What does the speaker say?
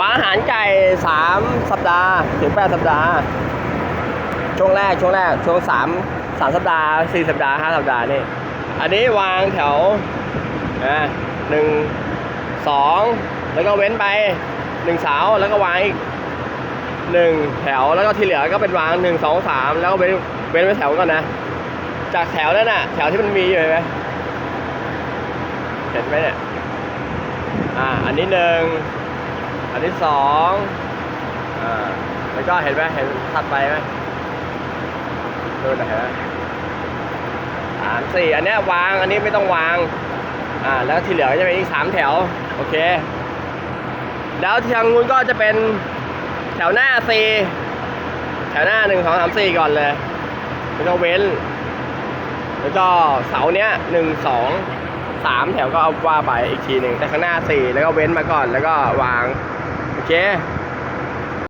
วางอาหารไก่สามสัปดาห์ถึงแปดสัปดาห์ ช่วงแรกช่วงแรกช่วงสามสามสัปดาห์สี่สัปดาห์ห้าสัปดาห์นี่อันนี้วางแถวอ่าหนึ่งสองแล้วก็เว้นไปหนึ่งเสาแล้วก็วางอีกหนึ่งแถวแล้วก็ที่เหลือก็เป็นวางหนึ่งสองสามแล้วก็เว้นเว้นไว้แถวก่อนนะ จากแถวนั้นน่ะ แถวที่มันมีอยู่เห็นไหมเห็นไหมเนี่ยอ่าอันนี้หนึ่ง อันที่สองอ่าแล้วก็เห็นไหมเห็นถัดไปไหมดูนะฮะสามสี่อันนี้วางอันนี้ไม่ต้องวางอ่าแล้วที่เหลือก็จะเป็นอีกสามแถวโอเค แล้วทางนู้นก็จะเป็นแถวหน้าสี่แถวหน้าหนึ่งสองสามสี่ก่อนเลยแล้วก็เว้น แล้วก็เสาเนี้ยหนึ่งสองสามแถวก็เอาว่าไปอีกทีหนึ่งแต่ข้างหน้าสี่แล้วก็เว้นมาก่อนแล้วก็วาง โอเค